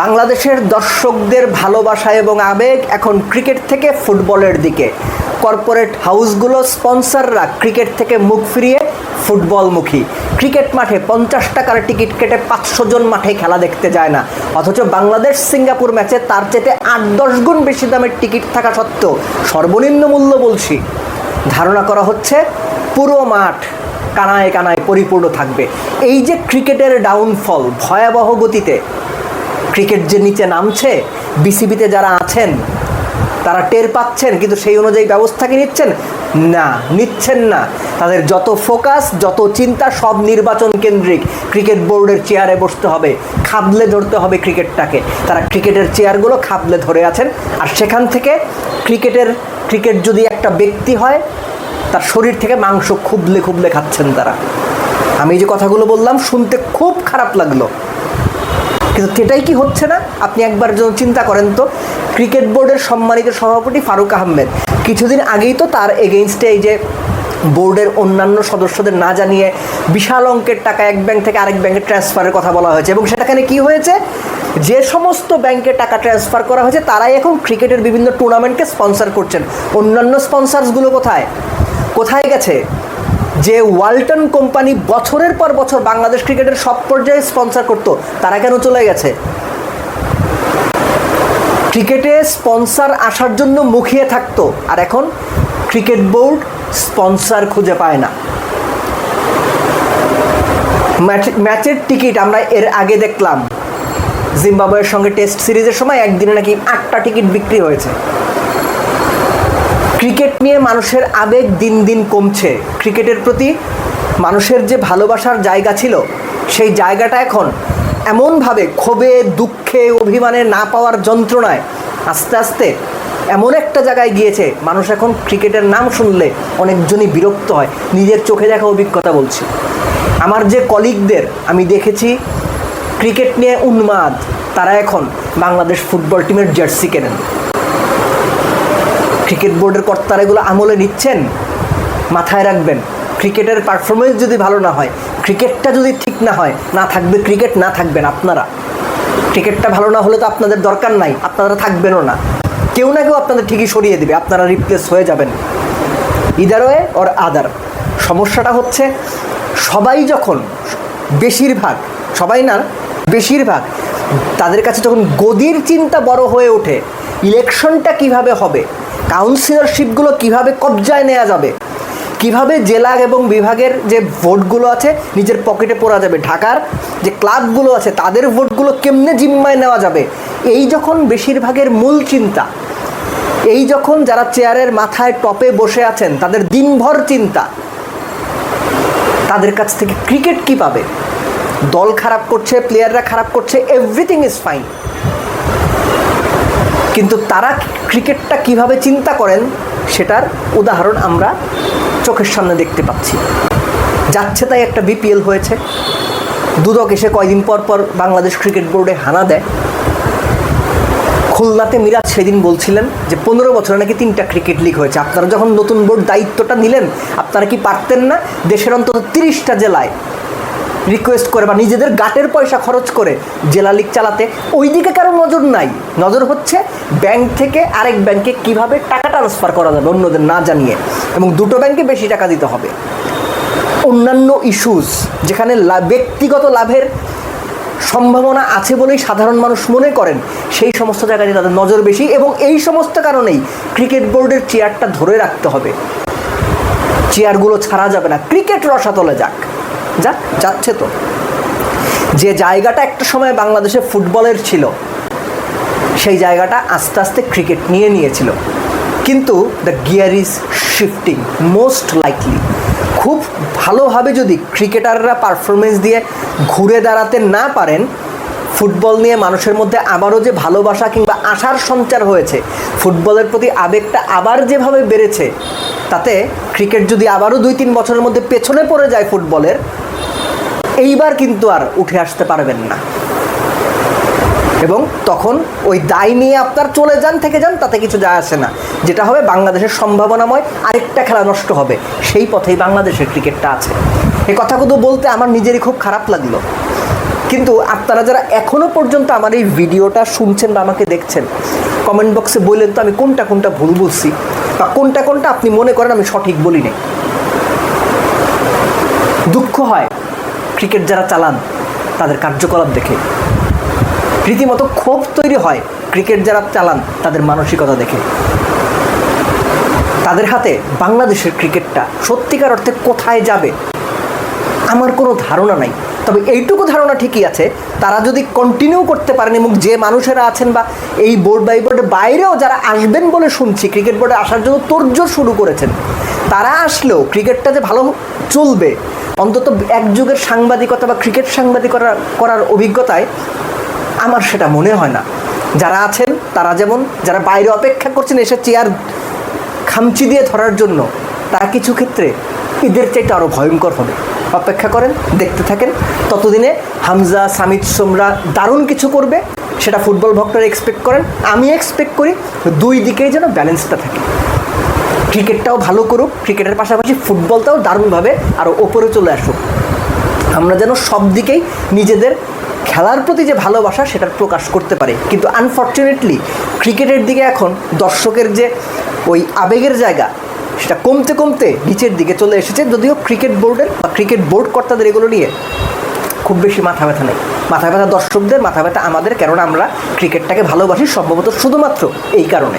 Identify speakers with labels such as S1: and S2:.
S1: বাংলাদেশের দর্শকদের ভালোবাসা এবং আবেগ এখন ক্রিকেট থেকে ফুটবলের দিকে। কর্পোরেট হাউসগুলো স্পন্সররা ক্রিকেট থেকে মুখ ফিরিয়ে ফুটবলমুখী। ক্রিকেট মাঠে পঞ্চাশ টাকার টিকিট কেটে পাঁচশো জন মাঠে খেলা দেখতে যায় না। অথচ বাংলাদেশ সিঙ্গাপুর ম্যাচে তার চেতে আট দশ গুণ বেশি দামের টিকিট থাকা সত্ত্বেও সর্বনিম্ন মূল্য বলছি। ধারণা করা হচ্ছে পুরো মাঠ কানায় কানায় পরিপূর্ণ থাকবে। এই যে ক্রিকেটের ডাউনফল ভয়াবহ গতিতে ক্রিকেট যে নিচে নামছে, বিসিবিতে যারা আছেন, তারা টের পাচ্ছেন, কিন্তু সেই অনুযায়ী ব্যবস্থা কি নিচ্ছেন? না নিচ্ছেন না। তাদের যত ফোকাস, যত চিন্তা, সব নির্বাচন কেন্দ্রিক। ক্রিকেট বোর্ডের চেয়ারে বসতে হবে খাবলে ধরতে হবে ক্রিকেটটাকে। তারা ক্রিকেটের চেয়ারগুলো খাবলে ধরে আছেন। আর সেখান থেকে ক্রিকেটের, ক্রিকেট যদি একটা ব্যক্তি হয়, তার শরীর থেকে মাংস খুবলে খুবলে খাচ্ছেন তারা। আমি যে কথাগুলো বললাম, শুনতে খুব খারাপ লাগল। কিন্তু সেটাই কি হচ্ছে না? আপনি একবার যখন চিন্তা করেন তো, ক্রিকেট বোর্ডের সম্মানিত সভাপতি ফারুক আহমেদ কিছুদিন আগেই তো তার এগেইনস্টে এই যে বোর্ডের অন্যান্য সদস্যদের না জানিয়ে বিশাল অঙ্কের টাকা এক ব্যাংক থেকে আরেক ব্যাংকে ট্রান্সফারের কথা বলা হয়েছে। এবং সেটাখানে কি হয়েছে? যে সমস্ত ব্যাংকে টাকা ট্রান্সফার করা হয়েছে, তারাই এখন ক্রিকেটের বিভিন্ন টুর্নামেন্টকে স্পন্সর করছেন। অন্যান্য স্পন্সার্সগুলো কোথায়? কোথায় গেছে? যে ওয়ালটন কোম্পানি বছরের পর বছর বাংলাদেশ ক্রিকেটের সব পর্যায়ে স্পন্সর করতো, তারা কেন চলে গেছে? ক্রিকেটে স্পন্সর আসার জন্য মুখিয়ে থাকতো, আর এখন ক্রিকেট বোর্ড স্পন্সর খুঁজে পায় না। ম্যাচ- ম্যাচের টিকিট আমরা এর আগে দেখলাম। জিম্বাবুয়ের সঙ্গে টেস্ট সিরিজের সময় একদিনে নাকি আটটা টিকিট বিক্রি হয়েছে। ক্রিকেট নিয়ে মানুষের আবেগ দিন দিন কমছে। ক্রিকেটের প্রতি মানুষের যে ভালোবাসার জায়গা ছিল, সেই জায়গাটা এখন এমনভাবে ক্ষোভে, দুঃখে, অভিমানে না পাওয়ার যন্ত্রণায় আস্তে আস্তে এমন একটা জায়গায় গিয়েছে, মানুষ এখন ক্রিকেটের নাম শুনলে অনেকজনই বিরক্ত হয়। নিজের চোখে দেখা অভিজ্ঞতা বলছি। আমার যে কলিগদের আমি দেখেছি, ক্রিকেট নিয়ে উন্মাদ, তারা এখন বাংলাদেশ ফুটবল টিমের জার্সি কেনেন। ক্রিকেট বোর্ডের কর্তারা এগুলো আমলে নিচ্ছেন? মাথায় রাখবেন, ক্রিকেটের পারফরমেন্স যদি ভালো না হয়, ক্রিকেটটা যদি ঠিক না হয়, না থাকবে ক্রিকেট, না থাকবেন আপনারা। ক্রিকেটটা ভালো না হলে তো আপনাদের দরকার নাই, আপনারা থাকবেনও না। কেউ না কেউ আপনাদের ঠিকই সরিয়ে দেবে, আপনারা রিপ্লেস হয়ে যাবেন। ইদার ওয়ে ওর আদার সমস্যাটা হচ্ছে, সবাই যখন বেশিরভাগ, সবাই না, বেশিরভাগ, তাদের কাছে যখন গদির চিন্তা বড় হয়ে ওঠে ইলেকশনটা কীভাবে হবে কাউন্সিলরশিপগুলো কীভাবে কবজায় নেওয়া যাবে? কীভাবে জেলা এবং বিভাগের যে ভোটগুলো আছে, নিজের পকেটে পড়া যাবে? ঢাকার যে ক্লাবগুলো আছে, তাদের ভোটগুলো কেমনে জিম্মায় নেওয়া যাবে? এই যখন বেশিরভাগের মূল চিন্তা, এই যখন যারা চেয়ারের মাথায় টপে বসে আছেন, তাদের দিনভর চিন্তা, তাদের কাছ থেকে ক্রিকেট কি পাবে? দল খারাপ করছে প্লেয়াররা খারাপ করছে এভরিথিং ইজ ফাইন কিন্তু তারা ক্রিকেটটা কীভাবে চিন্তা করেন, সেটার উদাহরণ আমরা চোখের সামনে দেখতে পাচ্ছি। যাচ্ছে তাই একটা বিপিএল হয়েছে। দুদক এসে কয়দিন পর পর বাংলাদেশ ক্রিকেট বোর্ডে হানা দেয়। খুলনাতে মিরাজ সেদিন বলছিলেন যে, পনেরো বছরে নাকি তিনটা ক্রিকেট লিগ হয়েছে। আপনারা যখন নতুন বোর্ড দায়িত্বটা নিলেন, আপনারা কি পারতেন না? দেশের অন্তত তিরিশটা জেলায় রিকোয়েস্ট করে বা নিজেদের গাটের পয়সা খরচ করে জেলা লিগ চালাতে ওই দিকে কারও নজর নাই। নজর হচ্ছে ব্যাংক থেকে আরেক ব্যাংকে কীভাবে টাকা ট্রান্সফার করা যাবে অন্যদের না জানিয়ে এবং দুটো ব্যাংকে বেশি টাকা দিতে হবে। অন্যান্য ইস্যুস যেখানে ব্যক্তিগত লাভের সম্ভাবনা আছে বলেই সাধারণ মানুষ মনে করেন, সেই সমস্ত জায়গায় তাদের নজর বেশি এবং এই সমস্ত কারণেই ক্রিকেট বোর্ডের চেয়ারটা ধরে রাখতে হবে। চেয়ারগুলো ছাড়া যাবে না। ক্রিকেট রসাতলে যাক। যাক, যাচ্ছে তো। যে জায়গাটা একটা সময় বাংলাদেশে ফুটবলের ছিল, সেই জায়গাটা আস্তে আস্তে ক্রিকেট নিয়ে নিয়েছিল। কিন্তু the gear is shifting most likely খুব ভালোভাবে যদি ক্রিকেটাররা পারফরমেন্স দিয়ে ঘুরে দাঁড়াতে না পারেন, ফুটবল নিয়ে মানুষের মধ্যে আবারও যে ভালোবাসা কিংবা আশার সঞ্চার হয়েছে, ফুটবলের প্রতি আবেগটা আবার যেভাবে বেড়েছে, তাতে ক্রিকেট যদি আবারও দুই তিন বছরের মধ্যে পেছনে পড়ে যায় ফুটবলের এইবার কিন্তু আর উঠে আসতে পারবেন না। এবং তখন ওই দায় নিয়ে আপনার চলে যান, থেকে যান, তাতে কিছু যায় আসে না। যেটা হবে, বাংলাদেশের সম্ভাবনাময় আরেকটা খেলা নষ্ট হবে। সেই পথেই বাংলাদেশের ক্রিকেটটা আছে। এই কথাগুলো বলতে আমার নিজেরই খুব খারাপ লাগল। কিন্তু আপনারা যারা এখনও পর্যন্ত আমার এই ভিডিওটা শুনছেন বা আমাকে দেখছেন কমেন্ট বক্সে বললেন তো আমি কোনটা কোনটা ভুল বলছি, বা কোনটা কোনটা আপনি মনে করেন আমি সঠিক বলি নাই দুঃখ হয় ক্রিকেট যারা চালান, তাদের কার্যকলাপ দেখে। রীতিমতো ক্ষোভ তৈরি হয় ক্রিকেট যারা চালান, তাদের মানসিকতা দেখে। তাদের হাতে বাংলাদেশের ক্রিকেটটা সত্যিকার অর্থে কোথায় যাবে, আমার কোনো ধারণা নাই। তবে এইটুকু ধারণা ঠিকই আছে, তারা যদি কন্টিনিউ করতে পারেন এবং যে মানুষেরা আছেন বা এই বোর্ড বাই বোর্ডের বাইরেও যারা আসবেন বলে শুনছি, ক্রিকেট বোর্ডে আসার জন্য তোড়জোড় শুরু করেছেন, তারা আসলেও ক্রিকেটটা যে ভালো চলবে অন্তত এক যুগের সাংবাদিকতা বা ক্রিকেট সাংবাদিকতা করার অভিজ্ঞতায় আমার সেটা মনে হয় না। যারা আছেন, তারা যেমন, যারা বাইরে অপেক্ষা করছেন, এসে চেয়ার খামচি দিয়ে ধরার জন্য তারা কিছু ক্ষেত্রে ঈদের চাইতে আরও ভয়ঙ্কর হবে। অপেক্ষা করেন, দেখতে থাকেন, ততদিনে হামজা, সামিদ, সোমরা দারুণ কিছু করবে, সেটা ফুটবল ভক্তরা এক্সপেক্ট করেন। আমি এক্সপেক্ট করি দুই দিকেই যেন ব্যালেন্সটা থাকে। ক্রিকেটটাও ভালো করুক, ক্রিকেটের পাশাপাশি ফুটবলটাও দারুণভাবে আরও ওপরে চলে আসুক। আমরা যেন সব দিকেই নিজেদের খেলার প্রতি যে ভালোবাসা সেটার প্রকাশ করতে পারে। কিন্তু আনফর্চুনেটলি ক্রিকেটের দিকে এখন দর্শকের যে ওই আবেগের জায়গা, সেটা কমতে কমতে নিচের দিকে চলে এসেছে। যদিও ক্রিকেট বোর্ডের বা ক্রিকেট বোর্ড কর্তাদের এগুলো নিয়ে খুব বেশি মাথা ব্যথা নেই। মাথা ব্যথা দর্শকদের, মাথা ব্যথা আমাদের, কেননা আমরা ক্রিকেটটাকে ভালোবাসি সম্ভবত শুধুমাত্র এই কারণে।